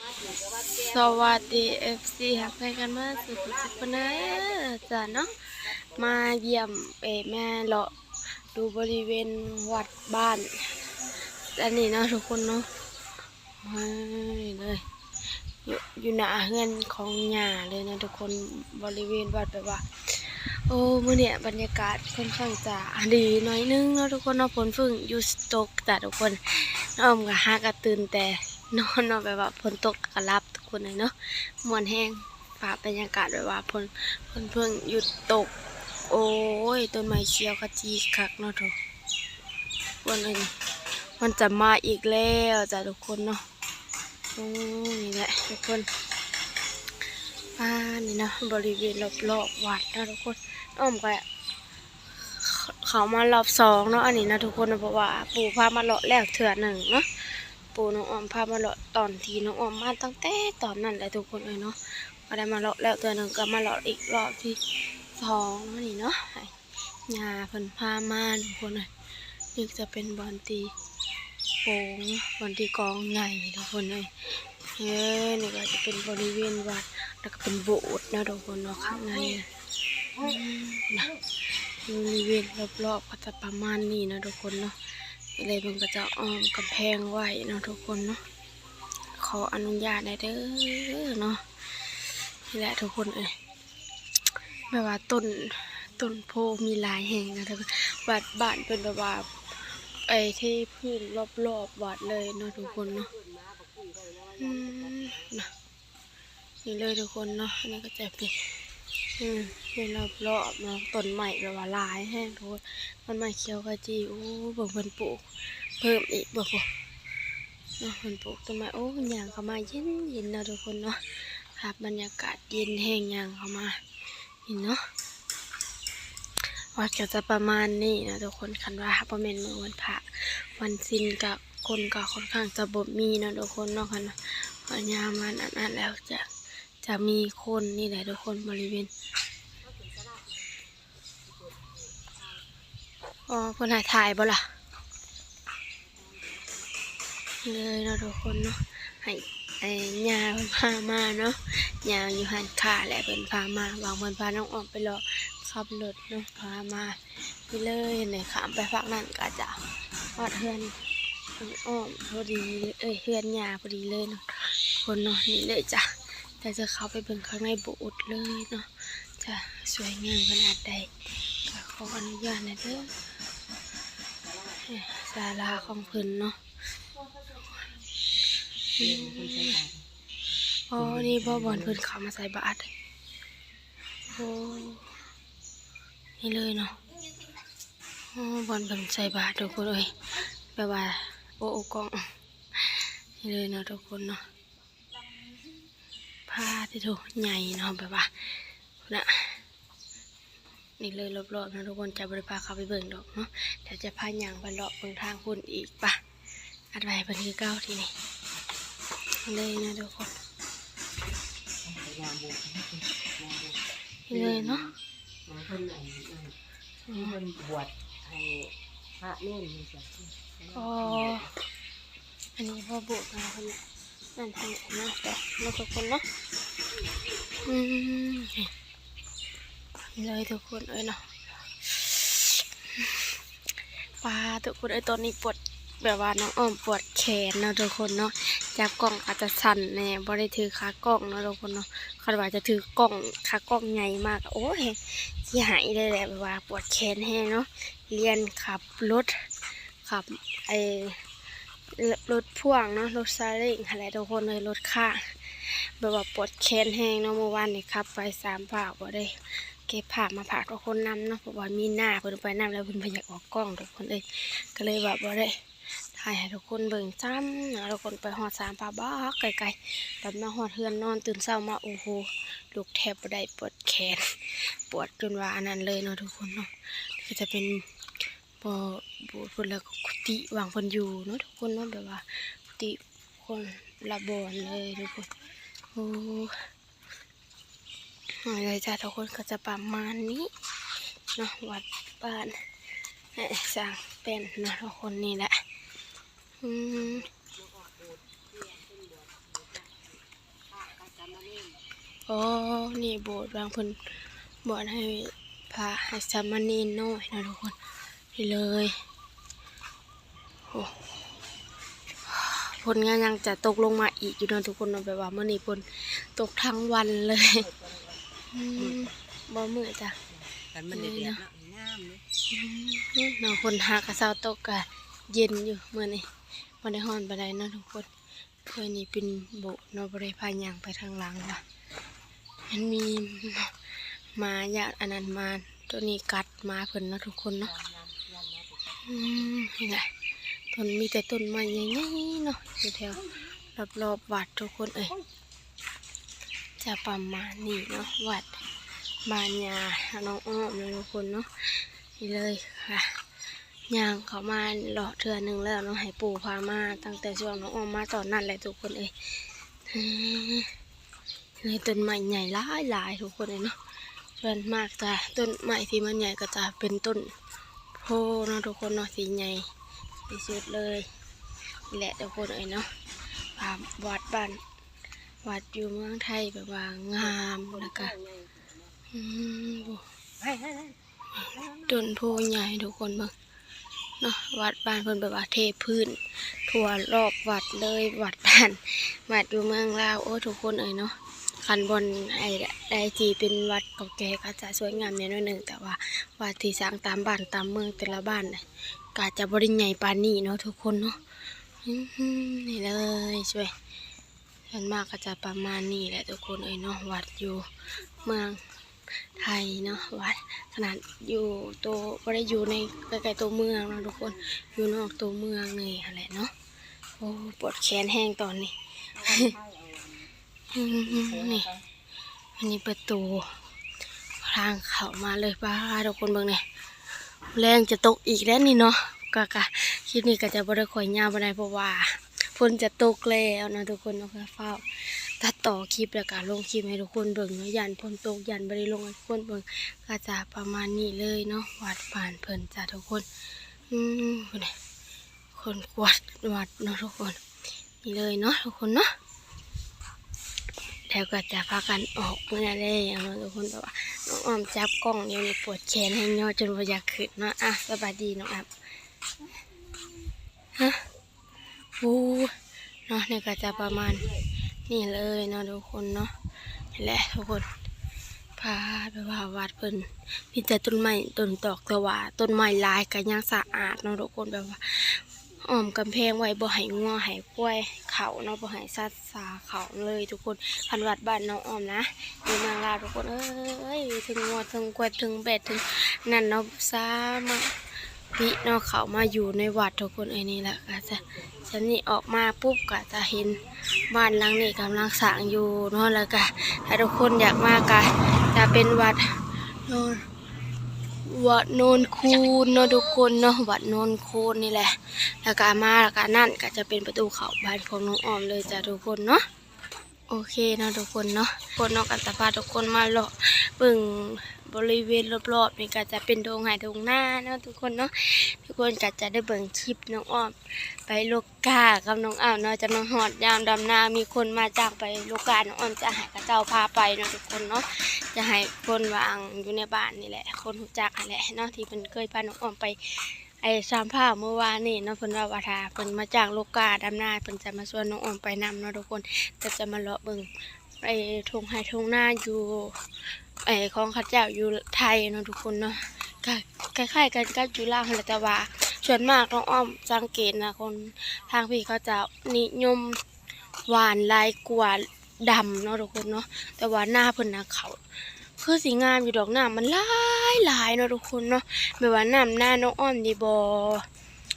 สวัสดีเอฟซีหักไปกันมาสุดสุดคนนะจ้ะเนาะมาเยี่ยมเอแม่เลาะดูบริเวณวัดบ้านอันนี้เนาะทุกคนเนาะมาเลยอยู่อยู่หน้าเฮือนของหญ้าเลยนะทุกคนบริเวณวัดแบบว่า โอ้มื่อเนี่ยบรรยากาศค่อนข้างจะดีหน่อยนึงเนาะทุกคนเนาะฝนเพึ่งอยู่สตกจ้ะทุกคนน้อมกับฮากระตื่นแต่ นอนนาะแบบว่าฝนตกกระลับทุกคนเลยเนาะมวนแห้งฟ้าบรรยากาศแบบว่าฝนฝนเพึ่งหยุดตก โอ้ยต้นไม้เขียวขจีคักเนาะทุกคนเลยมันจะมาอีกแล้วจ้ะทุกคนเนาะโอ้นี่แหละทุกคนบ้านนี่เนาะบริเวณรอบๆวัดนะทุกคนอ้อมก็เขามารอบสองเนาะอันนี้นะทุกคนนะเพราะว่าปู่พามาเลาะแล้วเถื่อหนึ่งเนาะ ปูน้องอ้อมพามาเลาะตอนที่น้องอ้อมมาตั้งแต่ตอนนั้นแหละทุกคนเลยเนาะก็ได้มาเลาะแล้วเถื่อหนึ่งก็มาเลาะอีกรอบที่สองนี่เนาะห้ยาเพิ่นพามาทุกคนเลยนี่จะเป็นบอลตีโป่งบอลตีกองใหญ่ทุกคนเลยเฮ้ยนี่ก็จะเป็นบริเวณวัดแล้วก็เป็นโบสถ์นะทุกคนเนาะข้างในนะบริเวณรอบๆก็จะประมาณนี้นะทุกคนเนาะ เลยมันก็จะอ้อมกำแพงไว้เนาะทุกคนเนาะขออนุญาตได้เด้อเนาะนี่แหละทุกคนเอ้ยแบบว่าต้นต้นโพมีลายแห่งนะทุกคนวัดบ้านเป็นแบบว่าไอ้ที่พื้นรอบๆวัดเลยเนาะทุกคนเนาะนะนี่เลยทุกคนเนาะอันนี้ก็จะเป็น อืมเป็นรอบรอบเนาะต้นใหม่แบบว่าลายแห้งทุกคนต้นใหม่เขียวกะจีโอ้เบิ่งเพิ่นปลูก เพิ่มอีกบ่พอเนาะเพิ่นปลูกต้นไม้โอ้ย่างเข้ามาเย็นเย็นนะทุกคนเนาะครับบรรยากาศเย็นแห้งย่างเข้ามาเห็นเนาะวัดก็จะประมาณนี้นะทุกคนคันว่าบ่แม่นมือวันพระวันศีลก็คนก็ค่อนข้างจะบ่มีนะทุกคนเนาะคันว่าพอยามมันอันนั้นแล้วจะ จะมีคนนี่แหละทุกคนบริเวณอ๋อคนถ่ายถ่ายบ่ล่ะเลยเนาะทุกคนเนาะให้ไอ้ยาเพิ่นพามาเนาะยาอยู่หันขาแหละเพิ่นพามาวางเพิ่นพาน้องออมไปรอขับรถเนาะพามาไปเลยเนี่ยขามไปฝั่งนั้นก็จะวัดเฮือนอ้อมพอดีเลยเอ้ยเฮือนยาพอดีเลยเนาะคนเนาะนี่เลยจ้ะ แต่จะเข้าไปเบิ่งข้างในโบสถ์เลยเนาะจะสวยงามขนาดใดก็ขออนุญาตนะเด้อเอ้ยศาลาของเพิ่นเนาะอ๋อนี่พ่อบอลเพิ่นเขามาใส่บาตรโอ้นี่เลยเนาะอ๋อบอลเพิ่นใส่บาตรทุกคนเลยแบบว่าโอ้โอ้กล้องนี่เลยเนาะทุกคนเนาะ ผ้าที่ถูกใหญ่เนาะแบบว่านะนี่เลยรอบๆนะทุกคนจะบริพาเขาไปเบิ่งดอกเนาะแต่จะพาย่างไปเลาะเบิ่งทางคุณอีกปะอัดไว้เป็นคือเก้าทีนี่เลยนะทุกคนนี่เลยเนาะเพิ่นอันเพิ่นเพิ่นบวชให้พระเน่นนี่จ้ะอ๋ออันนี้พ่อบุกนะคนนั่ นทางนะแต่เราทุกคนนะอืมเลยทุกคนเอ้ยเนาะปลาทุกคนไอยตอนนี้ปวดแบบว่าน้องอ้อมปวดแขนเนาะทุกคนเนาะจับกล้องอาจจะสั่นแน่บ่ได้ถือขากล้องเนาะทุกคนเนาะคาดว่าจะถือกล้องขากล้องใหญ่มาก โอ้ยที่หายเลยแหละแบบว่าปวดแขนแห้เนาะเรียนขับรถขับไอ รถพ่วงเนาะรถซาเล้งอะไรทุกคนเลยรถข้างแบบว่าปวดแขนแห้งเนาะเมื่อวานนี่ขับ ไปสามภาบ่ได้เก็บผักมาผักทุกคนนำเนาะเพราะว่ามีหน้าเพิ่นไปนำแล้วเพิ่นบ่อยากออกกล้องทุกคนเลยก็เลยแบบว่าได้ถ่ายให้ทุกคนเบิ่งจ้ำนะทุกคนไปหอดสามปลาบ้าไกลๆแบบมาหอดเฮือนนอนตื่นเช้ามาโอ้โหลูกแทบบ่ได้ปวดแขน ปวดจนว่าอันนั้นเลยเนาะทุกคนเนาะก็จะเป็น บ่บ่เพิ่นแล้วก็กุฏิวางเพิ่นอยู่เนาะทุกคนเนาะแบบว่ากุฏิคนละบอนเลยทุกคนโอ้เลยจ้าทุกคนก็จะประมาณนี้เนาะวัดบ้านเอ่อสร้างเป็นเนาะทุกคนนี่แหละอืมอ๋อนี่โบสถ์บางเพิ่นบวชให้พระให้สามเณรน้อยนะทุกคน เลยโอ้ผลงานยังจะตกลงมาอีกอยู่นะทุกคนเนาะแบบว่าเมื่อนี้ฝนตกทั้งวันเลยอืมบ่มือจ้ะกันมันเด็ดๆเนาะงามเลยอืมเนาะคนหากระเซาตกกะเย็นอยู่เมื่อนี้บ่ได้ฮ้อนปานใดเนาะทุกคนเคยนี่เป็นโบสถ์เนาะบ่ได้พายางไปทางหลังว่ะมันมีหมาอยากอันนั้นมาตัวนี้กัดหมาเพิ่นเนาะทุกคนเนาะอืม นี่ไงต้นมีแต่ต้นไม้ใหญ่ๆเนาะอยู่แถวรอบๆวัดทุกคนเอ้ยจะประมาณนี้เนาะวัดบานยาน้องอ้อมทุกคนเนาะนี่เลยค่ะย่างเขามาเลาะเทือหนึ่งแล้วเนาะให้ปู่พามาตั้งแต่ช่วงน้องอ้อมมาตอนนั้นแหละทุกคนเอ้ยอืมนี่ต้นไม้ใหญ่หลายๆทุกคนเลยเนาะส่วนมากจะต้นไม้ที่มันใหญ่ก็จะเป็นต้น เนาะทุกคนเนาะสีใหญ่ที่สุดเลยนี่แหละทุกคนเอ้ยเนาะภาพวัดบ้านวัดอยู่เมืองไทยแบบว่างามแล้วก็ต้นโพใหญ่ทุกคนเบิ่งเนาะวัดบ้านเพิ่นแบบว่าเทพื้น ทั่วรอบวัดเลยวัดบ้านวัดอยู่เมืองลาวโอ้ทุกคนเอ้ยเนาะ คันบนไอ้ไอจีเป็นวัดเก่าแก่ก็จะสวยงามเนี่ยน้อยหนึ่งแต่ว่าวัดที่สร้างตามบ้านตามเมืองแต่ละบ้านน่ะก็อาจะบริใหญ่ปานนี้เนาะทุกคนเนาะอือหือนี่เลยช่วยส่วนมากก็จะประมาณนี้แหละทุกคนเอ้ยเนาะวัดอยู่เมืองไทยเนาะวัดขนาดอยู่ตัวบ่ได้อยู่ในใกล้ๆตัวเมืองนะทุกคนอยู่นอกตัวเมืองนี่แหละเนาะโอ้ปวดแขนแห้งตอนนี้ นี่อันนี้ประตูทางเข้ามาเลยป้าทุกคนเบิ่งเนี่ยแรงจะตกอีกแล้วนี่เนาะกะกะคลิปนี้ก็จะบ่ได้ค่อยยาวบ่ได้เพราะว่าฝนจะตกแล้วนะทุกคนเนาะก็เฝ้าตัดต่อคลิปแล้วก็ลงคลิปให้ทุกคนเบิ่งเนาะยันฝนตกยันบ่ได้ลงให้ทุกคนเบิ่งก็จะประมาณนี้เลยเนาะวัดผ่านเพลินจ้ะทุกคน อืมพุ่นคนกวาดวัดเนาะทุกคนนี่เลยเนาะทุกคนเนาะ แล้วก็จะพากันออกเมื่อไรเอาเนาะทุกคนแบบว่าน้องอ้อมจับกล้องเดี๋ยวนี้ปวดแขนให้ย่อจนว่าอยากขึ้นเนาะอะสบายดีน้องอับฮะวูเนาะนี่ก็จะประมาณนี่เลยเนาะทุกคนเนาะนี่แหละทุกคนพาไปว่าวัดเพิ่นมีแต่ต้นไม้ต้นตอกต่ว่าต้นไม้ลายก็ยังสะอาดเนาะทุกคนแบบว่า อ้อมกำแพงไว้บ่ให้งัวให้กล้วยเขาเนาะบ่ให้สัตว์สาเขาเลยทุกคนพันวัดบ้านน้องอ้อมนะอยู่เมืองลาทุกคนเอ้ยถึงงัวถึงกล้วยถึงเป็ดถึงนั่นเนาะสามาพิเนาะเขามาอยู่ในวัดทุกคนไอ้นี่แหละก็จะฉันนี่ออกมาปุ๊บก็จะเห็นบ้านหลังนี้กำลังสร้างอยู่เนาะแล้วก็ถ้าทุกคนอยากมากก็จะเป็นวัดโนน วัดโนนคูนเนาะทุกคนเนาะวัดโนนคูนนี่แหละแล้วก็มาแล้วก็นั่นก็จะเป็นประตูเขาบ้านของน้องออมเลยจ้ะทุกคนเนาะ โอเคเนาะทุกคนเนาะคนนองกันตะพาทุกคนมาเลาะเบิ่งบริเวณรอบๆนี่ก็จะเป็นดงไห่ดงหน้าเนาะทุกคนเนาะทุกคนก็จะได้เบิ่งคลิปน้องอ้อม ไปโลกกากับน้องอ้าวเนาะจะมาหอดยามดำนามีคนมาจ้างไปโลกกาน้องอ้อมจะให้กระเจ้าพาไปเนาะทุกคนเนาะจะให้คนวางอยู่ในบ้านนี่แหละ คนรู้จักนั่แหละเนาะที่เพิ่นเคยพาน้องอ้อมไป ไอ้สามภาเมื่อวานนี่นาะเพิ่นว่าว่าถ้าเพิ่นมาจ้างโลกกาดำนาเพิ่นจะมาชวนน้องออมไปนำเนาะทุกคนแต่จะมาเลาะเบิ่งไอ้ทงไห้ทงหน้าอยู่ไอ้ของข้าเจ้าอยู่ไทยเนาะทุกคนเนาะก็คล้ายๆกันกับอยู่ลาวนั่นแหลแต่ว่าส่วนมากน้องอ้อมสังเกตนะคนทางพี่เขาจะนิยมหวานลายกว่าดำเนาะทุกคนเนาะแต่ว่าหน้าเพิ่นนะเขา คือสีงามอยู่ดอกน้ำมันหลายหลายเนาะทุกคนเนาะแบบว่าน้ำหน้าน้องอ้อมดีบอ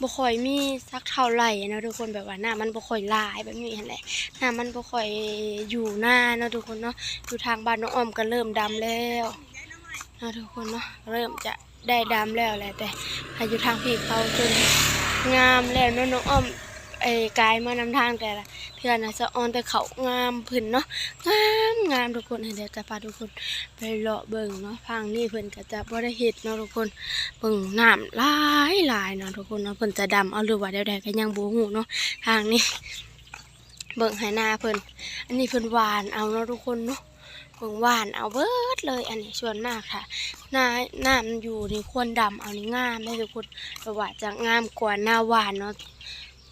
บ่ค่อยมีสักเท่าไหร่เนาะทุกคนแบบว่าหน้ำมันบ่ค่อยลายแบบนี้หั่นแหละน้ำมันบ่ค่อยอยู่หน้าเนาะทุกคนเนาะอยู่ทางบ้านน้องอ้อมก็เริ่มดำแล้วเนาะทุกคนเนาะเริ่มจะได้ดำแล้วแหละแต่อยู่ทางพี่เขาจนงามแล้วเนาะน้องอ้อม ไอ้กายมานำทางแต่ละเทื่อน่ะสะออนแต่เขางามขึ้นเนาะงามงามทุกคนเดี๋ยวจะพาทุกคนไปเลาะเบิ่งเนาะพังนี่เพิ่อนก็จะบ่ได้เฮ็ดเนาะทุกคนเบิ่งน้ำลายลายเนาะทุกคนเนาะเพิ่อนจะดำเอาหรือว่าใดก็ยังบ่ฮู้เนาะทางนี้เบิ่งให้หน้าเพิ่น อันนี้เพิ่นหวานเอาเนาะทุกคนเนาะ เบิ่งหวานเอาเบิดเลย อันนี้ส่วนมากค่ะ หน้าน้ำอยู่นี่ควรดำเอานี่งามได้ทุกคนแต่ว่าจะงามกว่าหน้าหวานเนาะ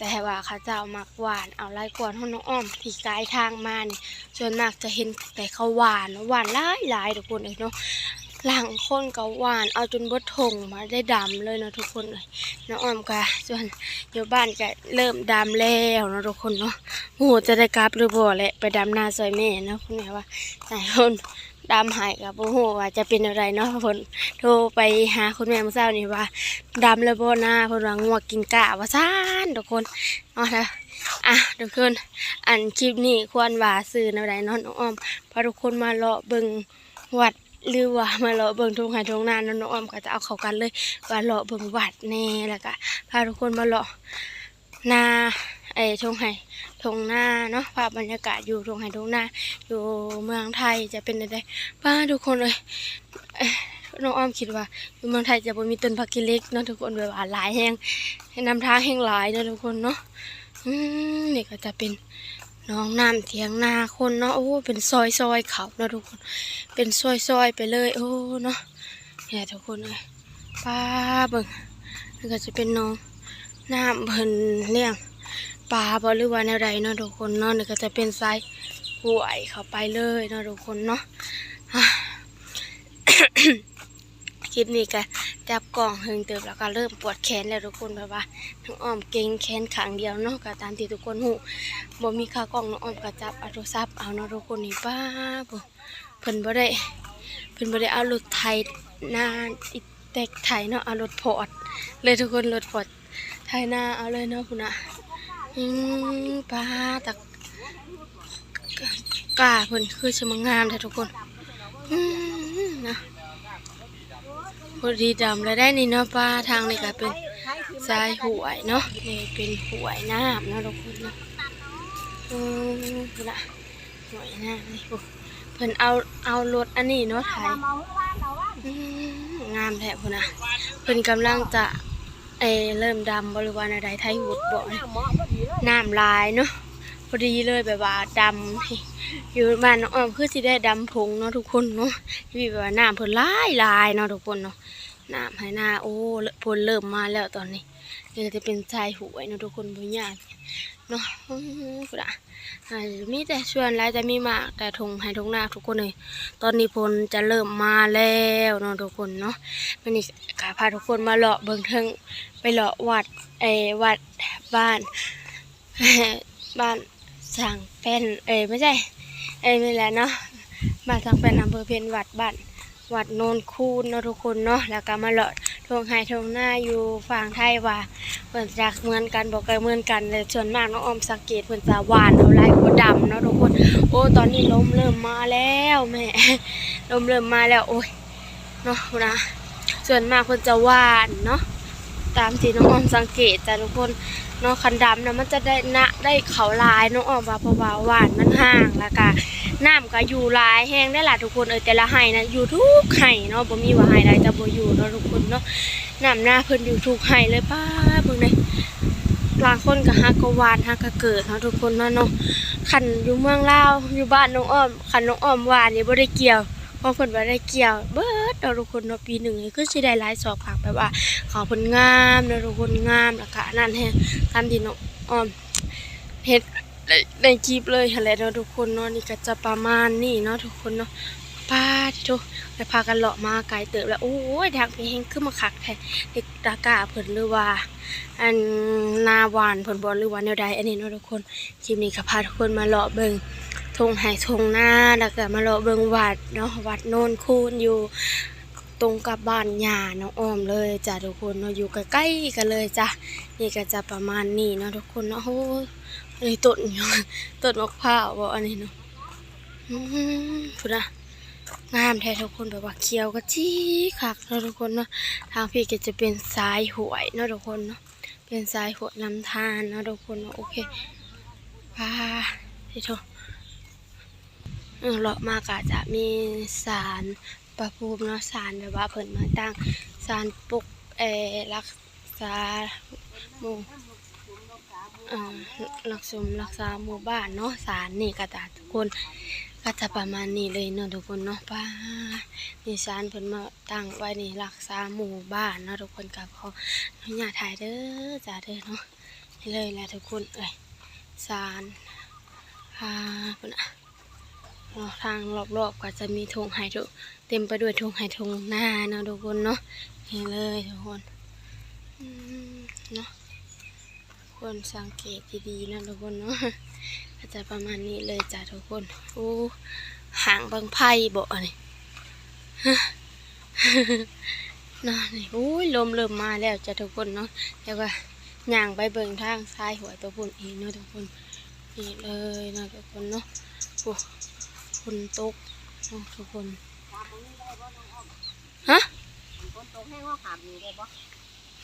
แต่ว่าเขาเจ้ามักหวานเอาไล่กวนห้องน้องอ้อมที่กายทางมานี่ส่วนมากจะเห็นแต่เขาหวานหวานหลายหลายทุกคนเลยเนาะหลังคนก็หวานเอาจนบดทงมาได้ดำเลยเนาะทุกคนเลยน้องอ้อมก็ส่วนอยู่บ้านก็เริ่มดำแล้วเนาะทุกคนเนาะโหจะได้กลับหรือบ่แหละไปดำนาซอยแม่เนาะคุณแม่ว่าหลายคน ดำหายกับโอ้โหว่าจะเป็นอะไรเนาะเพิ่นโทรไปหาคุณแม่เมื่อเช้านี่ว่าดำแล้วบ่นาเพิ่นว่างัวกินกะว่าซ่านทุกคนเนาะนะอะทุกคนอันคลิปนี้ควรว่าซื้อแนวใดเนาะน้องอ้อมพาทุกคนมาเลาะเบิ่งวัดหรือว่ามาเลาะเบิ่งทุ่งไร่ทุ่งนาเนาะน้องอ้อมก็จะเอาเข้ากันเลยว่าเลาะเบิ่งวัดแน่แล้วก็พาทุกคนมาเลาะนา ไอ้ทงไร่ทงหน้าเนาะภาพบรรยากาศอยู่ทงไห่ทงหน้า อยู่เมืองไทยจะเป็นอะไรป้าทุกคนเลยน้องอ้อมคิดว่าอยู่เมืองไทยจะบ่มีต้นพักกิเล็กเนาะทุกคนแบบว่าหลายแห้งให้นำทางแห้งหลายเนาะทุกคนเนาะนี่ก็จะเป็นน้องน้ำเถียงนาคนเนาะโอ้เป็นซอยซอยๆเขาเนาะทุกคน เป็นซอยซอยๆไปเลย โอ้เนาะเนี่ยทุกคนเลยป้าเบิ่งนี่ก็จะเป็นน้องน้ำเพิ่นเลี้ยง ปลาบหรือว่าแนวใดเนาะทุกคนเนาะนี่ก็จะเป็นไซส์หวยเข้าไปเลยเนาะทุกคนเนาะคลิปนี้ก็จับกล่องหึงเติบแล้วก็เริ่มปวดแขนแล้วทุกคนแบบว่าทั้งอ้อมเก่งแขนขางเดียวเนาะก็ตามที่ทุกคนหูบ่มีขากล่องน้องอ้อมก็จับเอาโทรศัพท์เอาเนาะทุกคนนี่ป้าบ่เพิ่นบ่ได้เพิ่นบ่ได้เอารถไถหน้าอีแตกไถเนาะเอารถพอร์ตเลยทุกคนรถพอร์ตไถหน้าเอาเลยเนาะพุ่นน่ะ อืมปลาตะกาเพิ่นคือสมงามแท้ทุกคนอืมนะพอดีดำแล้วได้นี่เนาะปลาทางนี้ก็เป็นทรายหวยเนาะนี่เป็นหวยน้ำเนาะทุกคนเนาะอืมพุ่นนะหวยน้ำนี่พวกเพิ่นเอาเอารถอันนี้เนาะไทยงามแท้พุ่นนะเพิ่นกำลังจะเอเริ่มดำบริวารอะไรไทยหุดบ่เน้ำลายเนาะพอดีเลยแบบว่าดำอยู่บ้านน้องออมคือสิได้ดำผงเนาะทุกคนเนาะที่แบบว่าน้ำเพิ่นลายลายเนาะทุกคนเนาะน้ำให้หน้าโอ้พลเริ่มมาแล้วตอนนี้นี่ก็จะเป็นชายหวยเนาะทุกคนบ่ยากเนาะอื้อพุ่นอะอ่ามีแต่ชวนแล้วจะมีมากแต่ทงให้ทงหน้าทุกคนเลย ตอนนี้พลจะเริ่มมาแล้วเนาะทุกคนเนาะวันนี้ก็พาทุกคนมาเลาะเบิ่งเทิงไปเลาะวัดเออวัดบ้าน บ้านสังเป็นเอ้ยไม่ใช่ เอ้ยไม่แหละเนาะบ้านสังเป็นอำเภอเพียนวัดบ้านวัดโนนคูนเนาะทุกคนเนาะแล้วก็มาเลาะทงไฮทงหน้าอยู่ฝั่งไทยว่าเพิ่นจะเหมือนกันบอกกันเหมือนกันเลยส่วนมากน้องออมสังเกตเพิ่นจะหวานเอาลายกว่าดำเนาะทุกคน โอ้ตอนนี้ลมเริ่มมาแล้วแม่ลมเริ่มมาแล้วโอ้ยเนาะนะส่วนมากเพิ่นจะหวานเนาะ ตามที่น้องออมสังเกตจ้ะทุกคนเนาะคันดำนะมันจะได้นะได้เขาลายเนาะออกมาเพราะว่าหวานมันห่างแล้วก็น้ำก็อยู่ลายแห้งได้ละทุกคนเออแต่ละไห้นะอยู่ทุกไห้เนาะบ่มีว่าไห้ใดจะบ่อยู่เนาะทุกคนเนาะน้ำหน้าเพิ่นอยู่ทุกไห้เลยป้าเบิ่งเลยบางคนก็ฮักก็หวานฮักก็เกิดเนาะทุกคนเนาะเนาะคันอยู่เมืองลาวอยู่บ้านน้องอ้อมคันน้องอ้อมหวานนี่บ่ได้เกี่ยวเพราะเพิ่นบ่ได้เกี่ยวเบิด เนาะทุกคนเนาะปีหนึ่งนี่คือสิได้หลายสอบผักแบบว่าเขาเพิ่นงามเนาะทุกคนงามแล้วก็นั่นแฮะตามที่น้องอ้อมเฮ็ดในคลิปเลยหั่นแหละเนาะทุกคนเนาะนี่ก็จะประมาณนี้เนาะทุกคนเนาะป้าที่ทุกไปพากันเลาะมาไกลเติบแล้วโอ้ยทางไปเฮงขึ้นมาคักแท้เด็กตากาเพิ่นหรือว่า อันนาหวานเพิ่นบ่หรือว่าแนวใดอันนี้เนาะทุกคนคลิปนี้ก็พาทุกคนมาเลาะเบิ่งทงไห้ทงหน้าแล้วก็มาเลาะเบิ่งวัดเนาะวัดโนนคูนอยู่ ตรงกับบ้านยาน้องอ้อมเลยจ้ะทุกคนเนาะอยู่ใกล้ๆกันเลยจ้ะนี่ก็จะประมาณนี้เนาะทุกคนเนาะโอ้ยอันนี้ต้นต้นมะพร้าวบ่อันนี้เนาะอืมพุดนะงามแท้ทุกคนแบบว่าเขียวก็จี้คักเนาะทุกคนเนาะทางพี่ก็จะเป็นสายหวยเนาะทุกคนเนาะเป็นสายหวยลำธารเนาะทุกคนเนาะโอเคพาที่ทุกเออเลาะมากอาจจะมีสาร ประภูมิเนาะสารแบบว่าเพิ่นมาตั้งสารปลุกเอรักษาหมู่รักสมรักษาหมู่บ้านเนาะสารนี่ก็จะทุกคนก็จะประมาณนี้เลยเนาะทุกคนเนาะป้านี่สารเพิ่นมาตั้งไว้นี่รักษาหมู่บ้านเนาะทุกคนกับเขออนุญาตถ่ายเด้อจ้าเด้อเนาะเลยแหละทุกคนเอ้ยสารอ่าเพิ่นอะ เนาะทางรอบๆก็จะมีธงไฮทุเต็มไปด้วยธงไฮธงหน้าเนาะทุกคนเนาะนี่เลยทุกคนเนาะควรสังเกตดีๆนะทุกคนเนาะก็จะประมาณนี้เลยจ้ะทุกคนโอ้หางบางไพ่บ่อนนี้น่ะนี่โอ้ยลมเริ่มมาแล้วจ้ะทุกคนเนาะเดี๋ยวก็ย่างไปเบิ่งทางซ้ายหัวตัวพุ่นเองเนาะทุกคนนี่เลยเนาะทุกคนเนาะโอ้ ฝนตกเนาะทุกคนฮะฝนตกแห้งว่าขามอยู่ได้บ่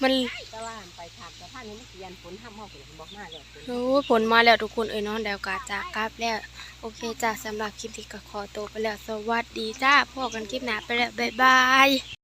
มันแต่ว่าไปขามแต่ท่านนี้มันเสียนฝนห้ามเฮาเพิ่นบอกมาแล้วฝนโอ้ยผลมาแล้วทุกคนเอ้ยเนาะเดี๋ยวกาจากกลับแล้ว โอเคจ้าสำหรับคลิปที่ก็ขอตัวไปแล้ว สวัสดีจ้าพบกันคลิปหน้าไปแล้ว บ๊ายบาย